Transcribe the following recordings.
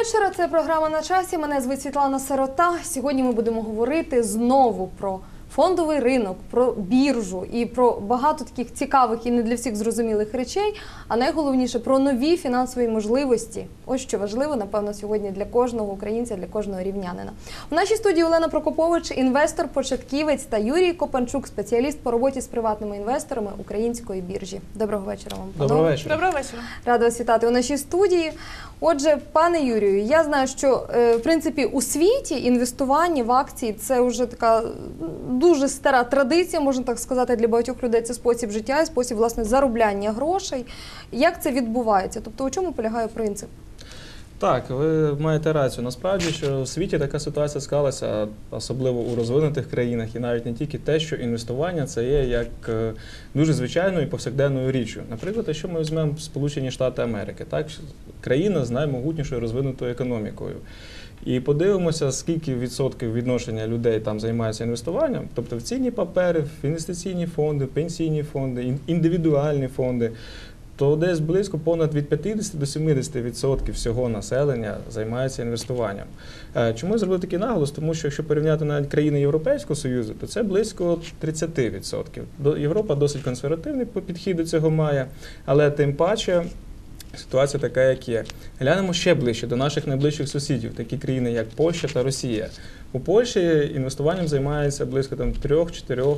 вечора. Це програма на часі. Мене звуть Світлана Сирота. Сьогодні ми будемо говорити знову про фондовий ринок, про біржу і про багато таких цікавих і не для всіх зрозумілих речей. А найголовніше про нові фінансові можливості. Ось що важливо, напевно, сьогодні для кожного українця, для кожного рівнянина. У нашій студії Олена Прокопович, інвестор, початківець та Юрій Копанчук, спеціаліст по роботі з приватними інвесторами української біржі. Доброго вечора вам. Доброго панове. вечора. Доброго вечора. Рада вас вітати у нашій студії. Отже, пане Юрію, я знаю, що е, в принципі у світі інвестування в акції це вже така дуже стара традиція, можна так сказати, для багатьох людей. Це спосіб життя і спосіб власне заробляння грошей. Як це відбувається? Тобто, у чому полягає принцип? Так, ви маєте рацію. Насправді, що в світі така ситуація склалася, особливо у розвинутих країнах, і навіть не тільки те, що інвестування це є як е, дуже звичайною і повсякденною річчю. Наприклад, якщо ми візьмемо Сполучені Штати Америки, так країна з наймогутнішою розвинутою економікою. І подивимося, скільки відсотків відношення людей там займаються інвестуванням, тобто в цінні папери, в інвестиційні фонди, пенсійні фонди, індивідуальні фонди. То десь близько понад від 50 до 70% всього населення займається інвестуванням. Е, Чому я зробив такий наголос? Тому що якщо порівняти навіть країни Європейського Союзу, то це близько 30%. До- Європа досить консервативний підхід до цього має, але тим паче. Ситуація така, як є. Глянемо ще ближче до наших найближчих сусідів, такі країни, як Польща та Росія. У Польщі інвестуванням займається близько там 3-4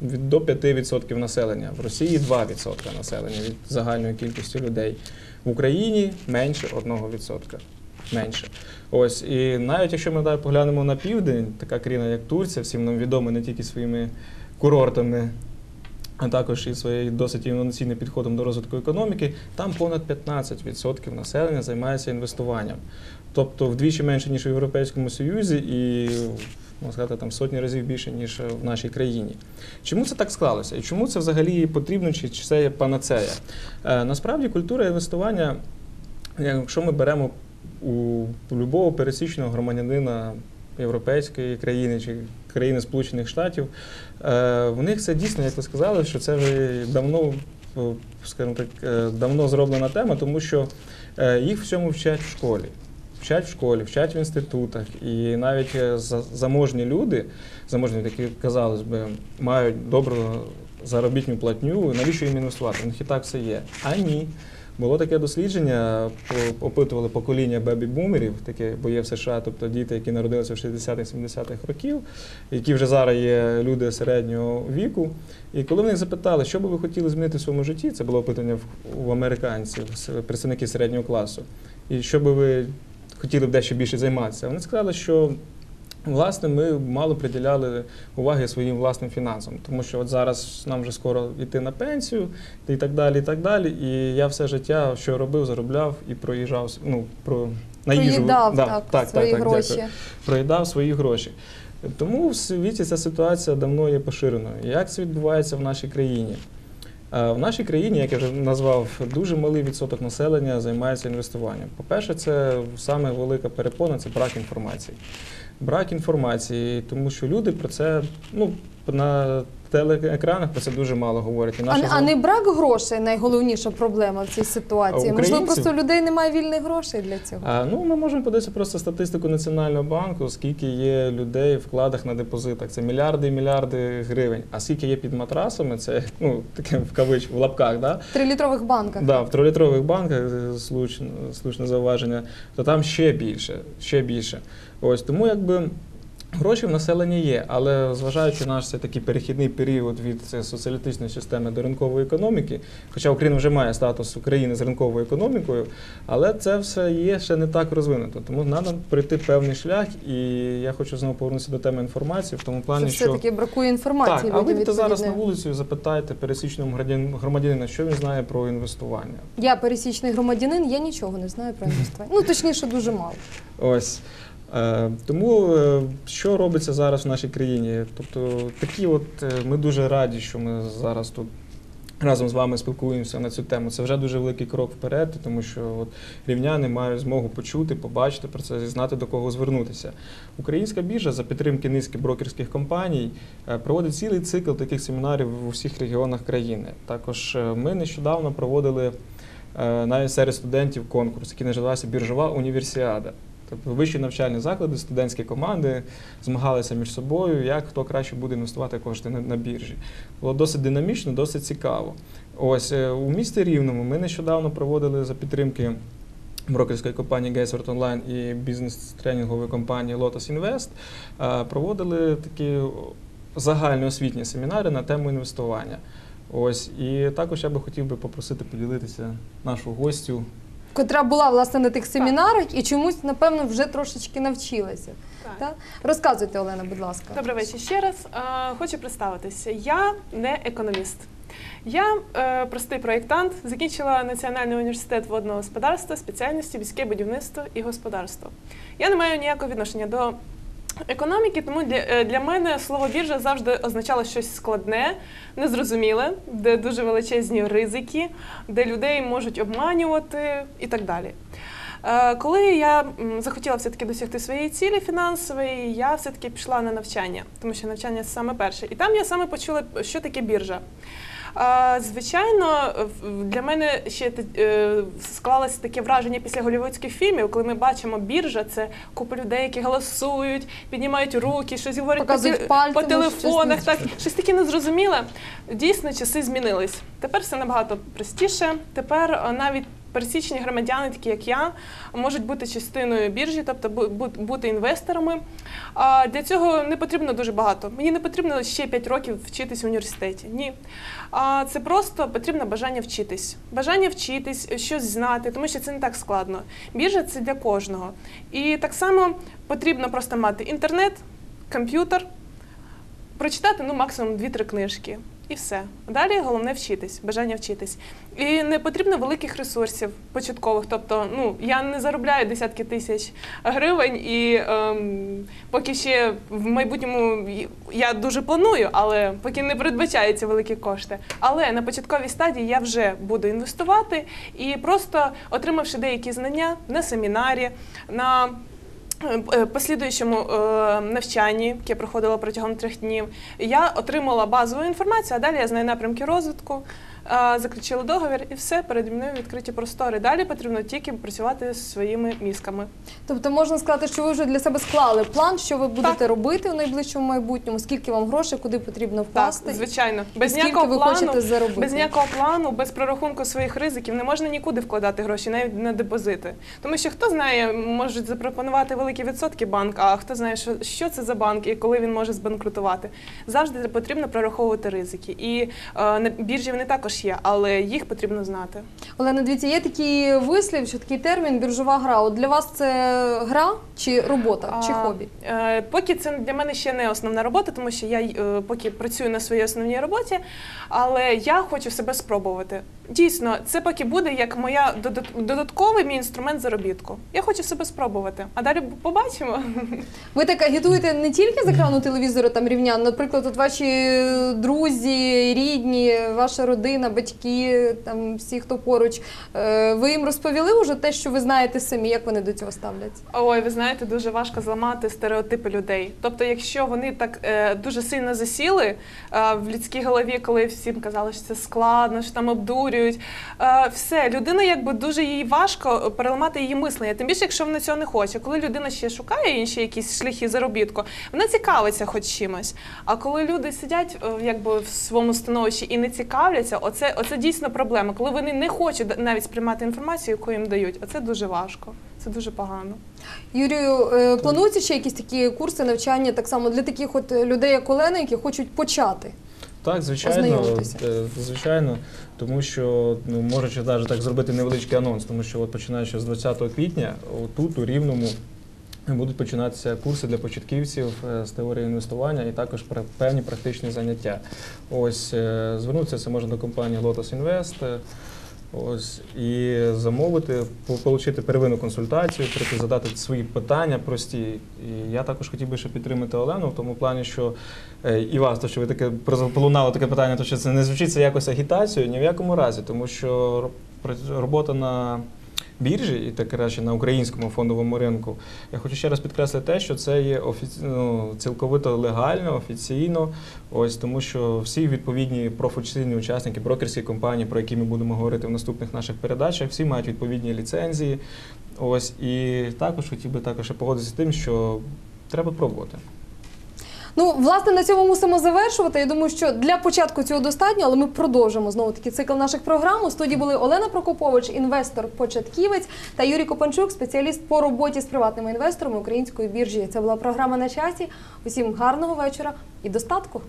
до 5% населення. В Росії 2% населення від загальної кількості людей. В Україні менше 1%. Менше. Ось і навіть якщо ми далі поглянемо на південь, така країна, як Турція, всім нам відома не тільки своїми курортами, а також і своєю досить інноваційним підходом до розвитку економіки, там понад 15% населення займається інвестуванням. Тобто вдвічі менше, ніж у Європейському Союзі, і можна сказати, там сотні разів більше, ніж в нашій країні. Чому це так склалося? І чому це взагалі потрібно, чи це є панацея? Е, насправді культура інвестування, якщо ми беремо у будь-якого пересічного громадянина європейської країни чи країни Сполучених Штатів, е, в них це дійсно, як ви сказали, що це вже давно, е, скажімо так, е, давно зроблена тема, тому що їх всьому вчать в школі. Вчать в школі, вчать в інститутах, і навіть за- заможні люди, заможні, які казалось би, мають добру заробітну платню. Навіщо їм інвестувати? У них і так все є. А ні. Було таке дослідження, опитували покоління бебі-бумерів, таке, бо є в США, тобто діти, які народилися в 60-70-х років, які вже зараз є люди середнього віку. І коли в них запитали, що би ви хотіли змінити в своєму житті, це було опитання в- американців, представників середнього класу, і що би ви хотіли б дещо більше займатися, вони сказали, що Власне, ми мало приділяли уваги своїм власним фінансам, тому що от зараз нам вже скоро йти на пенсію і так далі. І так далі. І я все життя, що робив, заробляв і проїжджав ну, про на їжу. Проїдав Да, так, свої дякую. гроші. проїдав свої гроші. Тому в світі ця ситуація давно є поширеною. Як це відбувається в нашій країні? Е, В нашій країні, як я вже назвав, дуже малий відсоток населення займається інвестуванням. По-перше, це саме велика перепона це брак інформації. Брак інформації, тому що люди про це ну, на телеекранах про це дуже мало говорять. І А, наша а не брак грошей найголовніша проблема в цій ситуації. А Можливо, просто у людей немає вільних грошей для цього. А, ну, ми можемо подивитися просто статистику Національного банку, скільки є людей в вкладах на депозитах. Це мільярди і мільярди гривень. А скільки є під матрасами, це ну, таке в кавич, в лапках, да? В трилітрових банках. Да, в трилітрових банках е, слушне, слушне зауваження, то там ще більше, ще більше. Ось тому якби. Гроші в населенні є, але зважаючи на наш це такий перехідний період від е, соціалістичної системи до ринкової економіки, хоча Україна вже має статус України з ринковою економікою, але це все є ще не так розвинуто. Тому треба пройти певний шлях, і я хочу знову повернутися до теми інформації в тому плані, що все-таки бракує інформації так, а вийдете зараз на вулицю і запитайте пересічному громадян- громадянина, що він знає про інвестування. Я пересічний громадянин, я нічого не знаю про інвестування. Ну точніше, дуже мало. Ось. Е, Тому е, що робиться зараз в нашій країні? Тобто, такі от е, ми дуже раді, що ми зараз тут разом з вами спілкуємося на цю тему. Це вже дуже великий крок вперед, тому що от рівняни мають змогу почути, побачити про це і знати до кого звернутися. Українська біржа за підтримки низки брокерських компаній проводить цілий цикл таких семінарів у всіх регіонах країни. Також ми нещодавно проводили навіть серед студентів конкурс, який називався Біржова універсіада. Тобто вищі навчальні заклади, студентські команди змагалися між собою, як хто краще буде інвестувати кошти на, на біржі. Було досить динамічно, досить цікаво. Ось е, у місті Рівному ми нещодавно проводили за підтримки брокерської компанії Гейсверт Онлайн і бізнес-тренінгової компанії Lotus Invest е, проводили такі загальноосвітні семінари на тему інвестування. Ось і також я би хотів би попросити поділитися нашу гостю. Котра була власне на тих семінарах і чомусь, напевно, вже трошечки навчилася. Так. Розказуйте, Олена, будь ласка. Добрий вечір ще раз. Е, Хочу представитися. Я не економіст. Я е, простий проєктант, закінчила Національний університет водного господарства, спеціальності міське будівництво і господарство. Я не маю ніякого відношення до економіки, тому для, е, для мене слово біржа завжди означало щось складне, незрозуміле, де дуже величезні ризики, де людей можуть обманювати і так далі. Е, Коли я захотіла все-таки досягти своєї цілі фінансової, я все-таки пішла на навчання, тому що навчання це саме перше. І там я саме почула, що таке біржа. Звичайно, для мене ще е, склалося таке враження після голівудських фільмів, коли ми бачимо біржа, це купа людей, які голосують, піднімають руки, щось говорять по, Показують ті- пальцями, по телефонах. щось Так, щось таке незрозуміле. Дійсно, часи змінились. Тепер все набагато простіше. Тепер е, навіть пересічні громадяни, такі як я, можуть бути частиною біржі, тобто бу- бу- бути інвесторами. Для цього не потрібно дуже багато. Мені не потрібно ще 5 років вчитись в університеті. Ні. Це просто потрібно бажання вчитись. Бажання вчитись, щось знати, тому що це не так складно. Біржа це для кожного. І так само потрібно просто мати інтернет, комп'ютер, прочитати ну максимум 2-3 книжки. І все. Далі головне вчитись, бажання вчитись. І не потрібно великих ресурсів початкових. Тобто, ну я не заробляю десятки тисяч гривень, і ем, поки ще в майбутньому я дуже планую, але поки не передбачаються великі кошти. Але на початковій стадії я вже буду інвестувати і просто отримавши деякі знання на семінарі, на послідуючому е, навчанні, яке я проходила протягом трьох днів, я отримала базову інформацію, а далі я знаю напрямки розвитку, заключила договір і все, переді мною відкриті простори. Далі потрібно тільки працювати зі своїми мізками. Тобто можна сказати, що ви вже для себе склали план, що ви будете Так. робити у найближчому майбутньому, скільки вам грошей, куди потрібно вкласти, Так, звичайно, без скільки ніякого ви плану. хочете заробити. Без ніякого плану, без прорахунку своїх ризиків не можна нікуди вкладати гроші, навіть на депозити. Тому що хто знає, можуть запропонувати великі відсотки банк, а хто знає, що, що це за банк і коли він може збанкрутувати. Завжди потрібно прораховувати ризики. І е, на біржі вони також є, але їх потрібно знати. Олена, дивіться, є такий вислів, що такий термін біржова гра. От для вас це гра чи робота, чи хобі? Е, поки це для мене ще не основна робота, тому що я е, поки працюю на своїй основній роботі, але я хочу себе спробувати. Дійсно, це поки буде як моя додатковий мій інструмент заробітку. Я хочу себе спробувати, а далі побачимо. Ви так агітуєте не тільки з екрану телевізора там рівнян, наприклад, от ваші друзі, рідні, ваша родина, батьки, там всі, хто поруч. Е, Ви їм розповіли вже те, що ви знаєте самі, як вони до цього ставляться? Ой, ви знаєте, дуже важко зламати стереотипи людей. Тобто, якщо вони так е, дуже сильно засіли е, в людській голові, коли всім казали, що це складно, що там обдурюють, все, людина якби дуже їй важко переламати її мислення. Тим більше, якщо вона цього не хоче. Коли людина ще шукає інші якісь шляхи заробітку, вона цікавиться хоч чимось. А коли люди сидять якби в своєму становищі і не цікавляться, оце, оце дійсно проблема. Коли вони не хочуть навіть сприймати інформацію, яку їм дають, оце дуже важко. Це дуже погано. Юрію, е, плануються ще якісь такі курси навчання так само для таких от людей, як Олена, які хочуть почати? Так, звичайно, е, звичайно, тому що ну можучи навіть так зробити невеличкий анонс, тому що от починаючи з 20 квітня, тут у Рівному будуть починатися курси для початківців е, з теорії інвестування і також пра- певні практичні заняття. Ось звернутися це можна до компанії Lotus Invest. Ось і замовити, отримати первинну консультацію, прийти задати свої питання прості. І я також хотів би ще підтримати Олену в тому плані, що е, і вас, то що ви таке полунало таке питання, то що це не звучить це якось агітацією, ні в якому разі, тому що ро- робота на біржі, і так краще на українському фондовому ринку, я хочу ще раз підкреслити те, що це є офіці... ну, цілковито легально, офіційно. Ось тому, що всі відповідні професійні учасники, брокерські компанії, про які ми будемо говорити в наступних наших передачах, всі мають відповідні ліцензії. Ось і також хотів би також погодитися з тим, що треба пробувати. Ну, власне, на цьому мусимо завершувати. Я думаю, що для початку цього достатньо, але ми продовжимо знову таки цикл наших програм. У студії були Олена Прокопович, інвестор початківець, та Юрій Копанчук, спеціаліст по роботі з приватними інвесторами української біржі. Це була програма на часі. Усім гарного вечора і достатку.